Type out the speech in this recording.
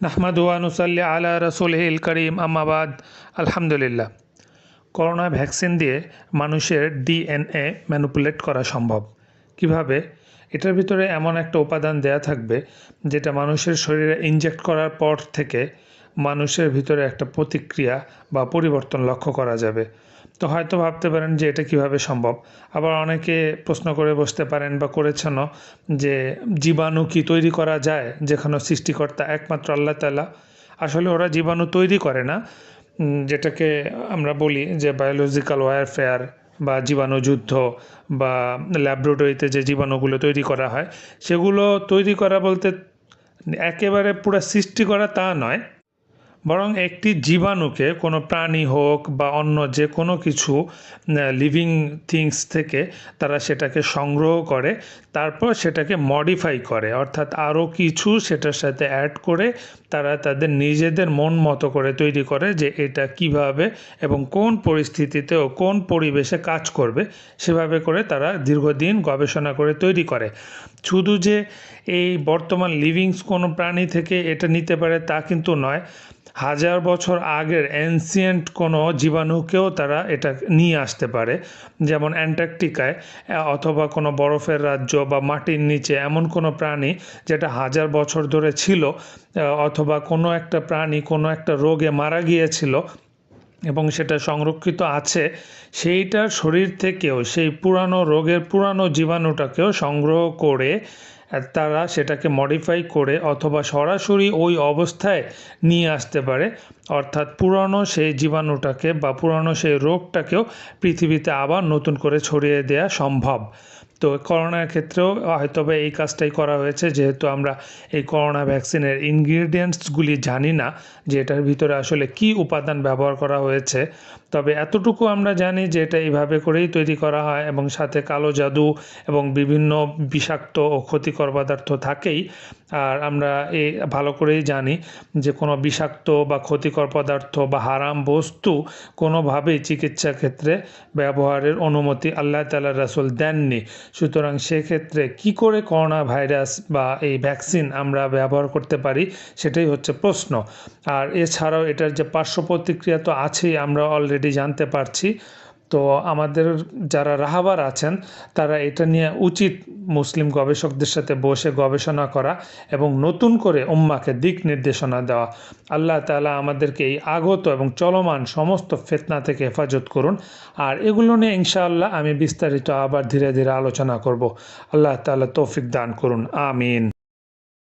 নাহমাদু আনুসাল্লি আলা রসুলহিল করিম আম্মাবাদ আলহামদুলিল্লাহ, করোনা ভ্যাকসিন দিয়ে মানুষের ডিএনএ ম্যানুপুলেট করা সম্ভব। কীভাবে? এটার ভিতরে এমন একটা উপাদান দেয়া থাকবে, যেটা মানুষের শরীরে ইনজেক্ট করার পর থেকে মানুষের ভিতরে একটা প্রতিক্রিয়া বা পরিবর্তন লক্ষ্য করা যাবে। তো হয়তো ভাবতে পারেন যে এটা কীভাবে সম্ভব। আবার অনেকে প্রশ্ন করে বসতে পারেন বা করেছেনও যে জীবাণু কি তৈরি করা যায়, যেখানে সৃষ্টিকর্তা একমাত্র আল্লাহ তালা আসলে ওরা জীবাণু তৈরি করে না যেটাকে আমরা বলি যে বায়োলজিক্যাল ওয়ারফেয়ার বা জীবাণু যুদ্ধ বা ল্যাবরেটরিতে যে জীবাণুগুলো তৈরি করা হয়, সেগুলো তৈরি করা বলতে একেবারে পুরো সৃষ্টি করা তা নয়। বরং একটি জীবাণুকে, কোনো প্রাণী হোক বা অন্য যে কোনো কিছু লিভিং থিংস থেকে তারা সেটাকে সংগ্রহ করে, তারপর সেটাকে মডিফাই করে। অর্থাৎ আরও কিছু সেটার সাথে অ্যাড করে তারা তাদের নিজেদের মন মতো করে তৈরি করে যে এটা কীভাবে এবং কোন পরিস্থিতিতে ও কোন পরিবেশে কাজ করবে, সেভাবে করে তারা দীর্ঘদিন গবেষণা করে তৈরি করে। শুধু যে এই বর্তমান লিভিংস কোনো প্রাণী থেকে এটা নিতে পারে তা কিন্তু নয়। হাজার বছর আগের অ্যানসিয়েন্ট কোনো জীবাণুকেও তারা এটা নিয়ে আসতে পারে, যেমন অ্যান্টার্কটিকায়, অথবা কোনো বরফের রাজ্য বা মাটির নিচে এমন কোনো প্রাণী যেটা হাজার বছর ধরে ছিল, অথবা কোনো একটা প্রাণী কোনো একটা রোগে মারা গিয়েছিল এবং সেটা সংরক্ষিত আছে, সেইটার শরীর থেকেও, সেই পুরানো রোগের পুরানো জীবাণুটাকেও সংগ্রহ করে তারা সেটাকে মডিফাই করে অথবা সরাসরি ওই অবস্থায় নিয়ে আসতে পারে। অর্থাৎ পুরানো সেই জীবাণুটাকে বা পুরানো সেই রোগটাকেও পৃথিবীতে আবার নতুন করে ছড়িয়ে দেওয়া সম্ভব। তো করোনার ক্ষেত্রেও হয়তো এই কাজটাই করা হয়েছে। যেহেতু আমরা এই করোনা ভ্যাকসিনের ইনগ্রিডিয়েন্টসগুলি জানি না যে এটার ভিতরে আসলে কি উপাদান ব্যবহার করা হয়েছে। তবে এতটুকু আমরা জানি যে এটা এইভাবে করেই তৈরি করা হয় এবং সাথে কালো জাদু এবং বিভিন্ন বিষাক্ত ও ক্ষতিকর পদার্থ থাকেই। আর আমরা এই ভালো করেই জানি যে কোনো বিষাক্ত বা ক্ষতিকর পদার্থ বা হারাম বস্তু কোনোভাবেই চিকিৎসা ক্ষেত্রে ব্যবহারের অনুমতি আল্লাহ তালা রাসুল দেননি। সুতরাং সেক্ষেত্রে কি করে করোনা ভাইরাস বা এই ভ্যাকসিন আমরা ব্যবহার করতে পারি সেটাই হচ্ছে প্রশ্ন। আর এছাড়াও এটার যে পার্শ্ব প্রতিক্রিয়া তো আছেই, আমরা অলরেডি জানতে পারছি। তো আমাদের যারা রাহাবার আছেন, তারা এটা নিয়ে উচিত মুসলিম গবেষকদের সাথে বসে গবেষণা করা এবং নতুন করে উম্মাকে দিক নির্দেশনা দেওয়া। আল্লাহ তালা আমাদেরকে এই আগত এবং চলমান সমস্ত ফেতনা থেকে হেফাজত করুন। আর এগুলো নিয়ে ইনশাআল্লাহ আমি বিস্তারিত আবার ধীরে ধীরে আলোচনা করব। আল্লাহ তালা তৌফিক দান করুন। আমিন।